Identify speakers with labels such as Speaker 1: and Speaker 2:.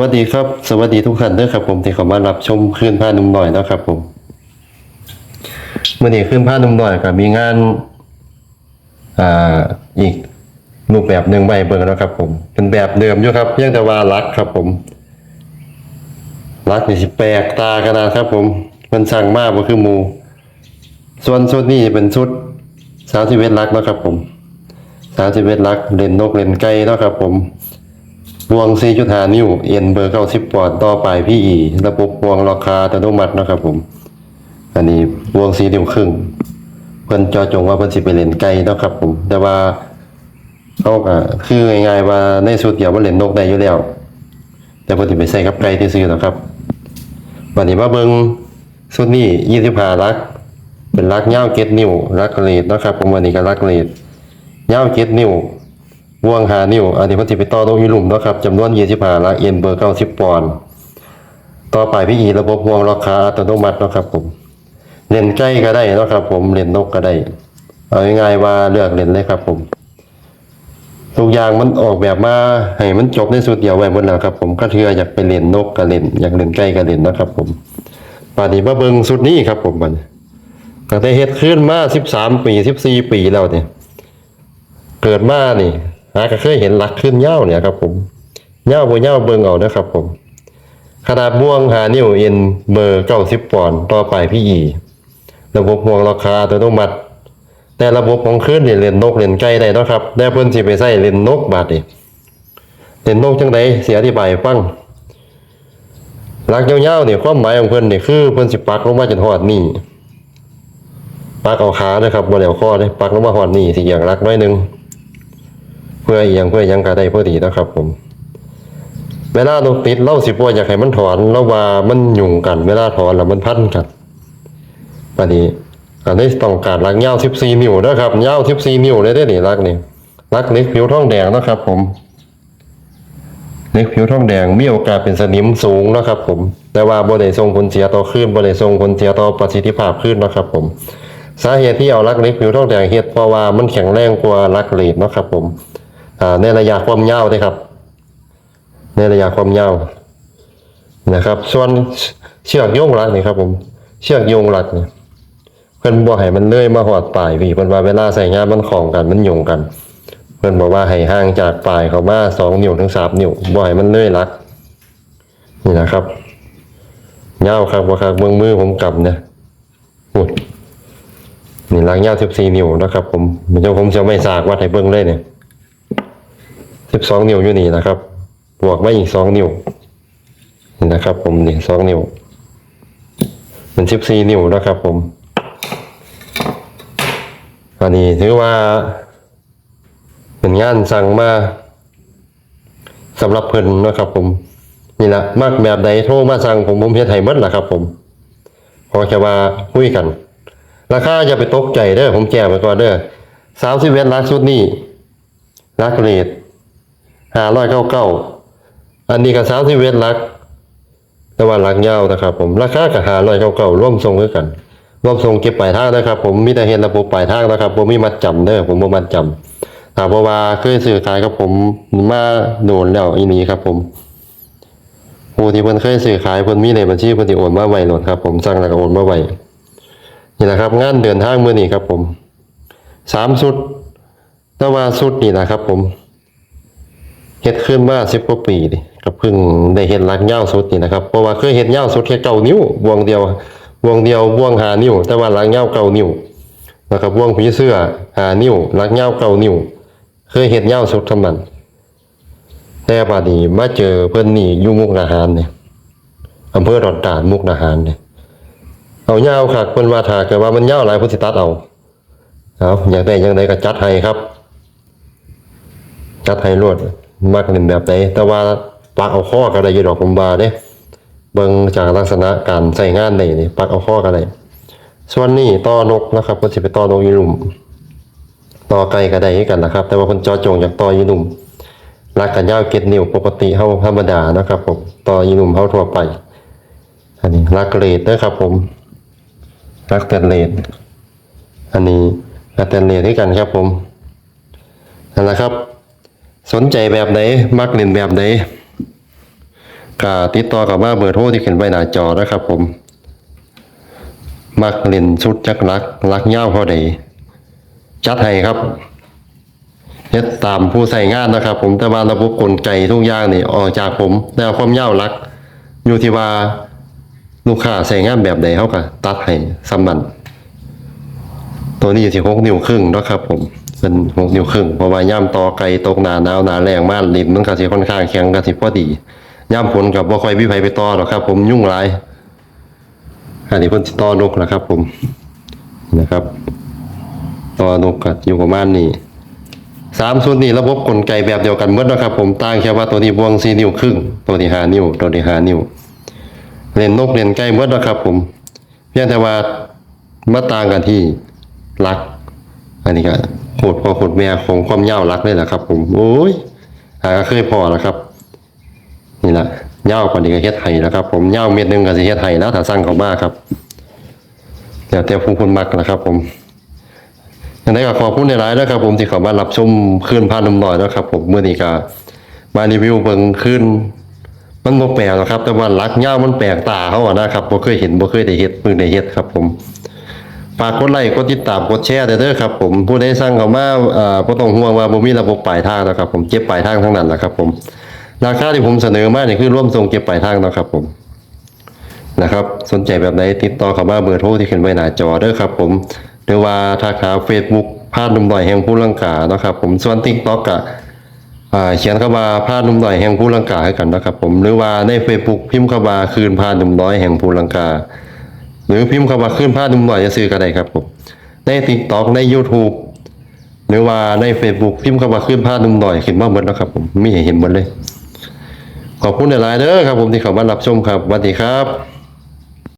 Speaker 1: วัสดีครับ สวัสดีทุกท่านด้วยครับผมที่เข้ามารับชมคลื่นผ้านุ่มหน่อยนะครับผมเมื่อนี้คลื่นผ้านุ่มหน่อยก็มีงานอ่าอีกรูปแบบหนึ่งใบเบิ่งแล้วครับ ผม เป็นแบบเดิมอยู่ครับเพียงแต่ว่ารักครับ ผมรักนี่สิแปลกตาขนาดครับ ผม มันสั่งมากบ่คือหมู ส่วนชุดนี้เป็นชุดสามสิบเอ็ดลักนะครับ ผมสามสิบเอ็ดลักเล่นนกเล่นไก่เนาะครับ ผม วง 4.5 นิ้ว เอ็นเบอร์ 90 ปอนด์ต่อไปพี่อีระบบวงราคาอัตโนมัตินะครับผม อันนี้วง 4 นิ้วครึ่ง เพิ่นจอจงว่าเพิ่นสิไปเล่นไกลนะครับผม แต่ว่าเขาก็คือง่ายๆว่าในสุดเดียวมันเล่นนกได้อยู่แล้ว แต่เพิ่นสิไปใส่กับไก่ที่ซื้อนะครับวันนี้มาเบิ่งสุดนี้ 25ลัก เป็นลักยาว7นิ้วลักเลดนะครับผมวันนี้ก็ลักเลดยาว7นิ้ว วงหานิ้วอันนี้มันสิไปต่อตรงอีลุ่มนะครับจำนวน25ลักเอ็นเบอร์90ปอนด์ต่อไปพี่อีระบบวงราคาอัตโนมัตินะครับผมเล่นใกล้ก็ได้นะครับผมเล่นนกก็ได้ เอาง่ายๆว่าเลือกเล่นเลยครับผมทุกอย่างมันออกแบบมาให้มันจบในสุดเดียวไว้หมดแล้วครับผมก็เทืออยากไปเล่นนกก็เล่นอยากเล่นใกล้ก็เล่นนะครับ ผมป่านนี้มาเบิ่งสุดนี้ครับ ผมมันตั้งแต่เฮ็ดขึ้นมา13ปี14ปีแล้วเนี่ยเกิดมานี่ หาก็เคยเห็นหลักขึ้นเหย้าเนี่ยครับผมเหย้าบ่เหย้าเบิ่งเอานะครับผม ขนาดบ่วงหานิ้วเอ็นเบอร์90ปอนด์ต่อไปพี่อีระบบห่วงราคาอัวตโนมัติแต่ระบบของคลื่นนี่ยเล่นนกเล่นไก่ได้นะครับแต่เพิ่นสิไปใช้เล่นนกบาดนี่เล่นนกจังไดเสียอธิบายให้ฟังหลักเยาวๆนี่ความหมายของเพิ่นเนี่ยคือเพิ่นสิปักลงมาจนฮอดนี่ปักเอาขาเด้อครับบ่ได้เอาคอเด้ปักลงมาฮอดนี่สิอย่างรักน้อยหนึง เพื่อเอียงเพื่อยังก็ได้พอดีนะครับ ผมเวลานกติดเล่าสิบ่อยากให้มันถอนแล้วว่ามันยุ่งกันเวลาถอนแล้วมันพันกันปานนี้อันนี้ต้องการลักยาว14นิ้วนะครับยาว14นิ้วเลยได้อนี่ลักนี่ลักเล็กผิวท้องแดงนะครับ ผมเล็กผิวท้องแดงมีโอกาสเป็นสนิมสูงนะครับ ผม แต่ว่าบ่ได้ส่งผลเสียต่อคลื่นบ่ได้ส่งผลเสียต่อประสิทธิภาพคลื่นนะครับ ผมสาเหตุที่เอาลักเล็กผิวท้องแดงเฮ็ดเพราะว่ามันแข็งแรงกว่าลักเลดนะครับ ผม ในระยะความยาวเด้ครับ ในระยะความยาวนะครับ ส่วนเชือกโยงหลักนี่ครับผมเชือกโยงหลักเนี่ยเพิ่นบอกให้มันเลื่อยมาหอดปลายพี่เพิ่นว่าเวลาใส่งานมันของกันมันโยงกัน เพิ่นบอกว่าให้ห่างจากปลายเขามาสองนิ้วถึงสามนิ้วบ่ให้มันเลื่อยลักนี่นะครับยาวครับว่าครับเบื้องมือผมกำเนี่ยอุ้ยนี่ลักยาวสิบสี่นิ้วนะครับ ผมเดี๋ยวผมจะไม่สากวัดให้เบื้องเลยเนี่ย สิบสองนิ้วอยู่นี่นะครับ บวกมาอีกสองนิ้วนี่นะครับ ผมนี่สองนิ้วเป็นสิบสี่นิ้วนะครับ ผม อันนี้ถือว่า เป็นงานสั่งมาสำหรับเพิ่นนะครับ ผม นี่แหละมากแบบใดโทรมาสั่งผมผมเฮ็ดให้หมดล่ะครับ ผมพอแค่ว่าคุยกัน ราคาอย่าไปตกใจเด้อผมแจ้งไปก่อนเด้อสามสิบเวทลักชุดนี้ลักเรท ห้าร้อยเก้าเก้าอันนี้ก็สามสิบเวทลักแต่ว่าลักยาวนะครับ ผมราคากับห้าร้อยเก้าเก้าร่วมทรงด้วยกันร่วมส่งเก็บปลายทางนะครับ ผมมีแต่เห็นระบบปลายทางนะครับผมมีมัดจำเด้อผมบ่มัดจำถามว่าเคยซื้อขายกับผมมาโดนแล้วอีนี้ครับ ผมผู้ที่เพิ่นเคยซื้อขายเพิ่นมีในบัญชีเพิ่นสิโอนมาไว้โหลดครับ ผมสั่งแล้วก็โอนมาไว้นี่แหละครับ งานเดินทางมื้อนี้ครับ ผมสามสุดแต่ว่าสุดนี่นะครับ ผม เฮ็ดขึ้นมา10กว่าปีนี่ก็เพิ่งได้เฮ็ดลักยาวสุดนี่นะครับเพราะว่าเคยเฮ็ดยาวสุดแค่เก้านิ้ววงเดียววงเดียววงหานิ้ว แต่ว่าหลังเงาเก้านิ้วนะครับวงผีเสื้อหานิ้วหลังเงาเก้านิ้ว เคยเห็นเงาสุดทำมันแต่บัดนี้มาเจอเพิ่นนี่อยู่มุกดาหารเนี่ยอำเภอดอนตาดมุกดาหารเนี่ยเอาเงาคักเพิ่นว่าถ้าเกิดว่ามันเงาหลายเพิ่นสิตัดเอาเอาอยากได้จังไดก็จัดให้ครับ จัดให้รวด มักเล่นแบบใดแต่ว่าปักเอาข้อก็ได้อยู่ดอกผมว่าเด้เบิ่งจากลักษณะการใส่งานได้นี่ปักเอาข้อกันเลยส่วนนี้ต่อนกนะครับก็สิไปต่อนกยีหลุมต่อไก่ก็ได้กันนะครับ แต่ว่าเพิ่นจอจงจากต่อยีหลุมลักกันยาวเก็ดนิ้วปกติเฮาธรรมดานะครับผมต่อยีหลุมเฮาทั่วไป อันนี้ลักเกรดนะครับผมลักแตนเลดอันนี้ลักแตนเลดด้วยกันครับผมนั่นแหละครับ สนใจแบบไหนมักเล่นแบบไหนก็ติดต่อกับมาเบอร์โทรที่เขึ้นไว้หน้าจอนะครับ ผม มักเล่นชุดจักรักรักเง่าพอใดจัดให้ครับเฮ็ดตามผู้ใส่งานนะครับ ผมแต่ว่าระบบกลไกทุกอย่างนี่ออกจากผมแต่ว่าความยารัก อยู่ที่ว่าลูกค้าใส่งานแบบใดเขาก็ตัดให้สำมันตัวนี้สิหกนิ้วครึ่งนะครับผม เป็นหกนิ้วครึ่งเพราะว่าย่ำต่อไกลตกหนาหนาวหนาแรงมากลิ้นมันก็สิค่อนข้างแข็งก็สิพอดีย่ำผลกับบ่าค่อยมีไผไปต่อหรอกครับ ผมยุ่งหลายอันนี้เพิ่นสิต่อนกนะครับ ผมนะครับต่อนกกับอยู่ประมาณนี้สามส่วนนี้ระบบกลไกแบบเดียวกันหมดนะครับ ผมต่างแค่ว่าตัวนี้บวงสี่นิ้วครึ่งตัวนี้ห้านิ้วตัวนี้ห้านิ้วเล่นนกเล่นไก่หมดนะครับ ผม เพียงแต่ว่ามาต่างกันที่ลัก อันนี้ก็ โหดพอโหดแม่ของความยาวลักเลยแหละครับ ผม โอ้ยหาก็เคยพอแล้วครับ นี่แหละยากว่านี้ก็เฮ็ดไห้แล้วครับ ผมยาเม็ดหนึงก็สิเฮ็ดไห้แล้วถ้าสั่งเขามาครับแล้วแต่ผู้คนมักนะครับ ผมยังไงก็ขอบคุณในหลายนะครับ ผมที่เขามารับชมคืนพานุ่มหน่อยนะครับ ผมเมื่อนี้ก็มารีวิวเบิ่งคืนมันบ่แปลกหรอกครับ แต่ว่าลักยามันแปลกตาเขาอะนะครับบ่เคยเห็นบ่เคยได้เฮ็ดเพิ่งได้เฮ็ดครับ ผม ฝากกดไลค์กดติดตามกดแชร์เด้อครับผมผู้ใดสั่งเข้ามาอ่อบ่ต้องห่วงว่าบ่มีระบบปลายทางนะครับ ผมเก็บปลายทางทั้งนั้นแหละครับ ผม ราคาที่ผมเสนอมาเนี่ยคือร่วมส่งเก็บปลายทางนะครับ ผมนะครับ สนใจแบบไหนติดต่อเข้ามาเบอร์โทรที่ขึ้นไว้หน้าจอเด้อครับ ผมหรือว่าทักหา Facebook พาดหนุ่มหน่อยแห่งผู้ลังกานะครับ ผมส่วน TikTok ก็อ่าเขียนเข้ามาพาดหนุ่มหน่อยแห่งผู้ลังกาให้กันนะครับ ผมหรือว่าใน Facebook พิมพ์เข้ามาคืนพาดหนุ่มน้อยแห่งผู้ลังกา หรือพิมพ์คำว่าขึ้นพาดหนุ่มหน่อยจะซื้อก็ได้ครับผม ใน TikTok ใน YouTube หรือว่าใน Facebook พิมพ์คำว่าขึ้นพาดหนุ่มหน่อยเห็นมาหมดแล้วครับผมไม่เห้เห็นหมดเลย ขอบคุณหลายๆเด้อครับผมที่เข้ามารับชมครับสวัสดีครับ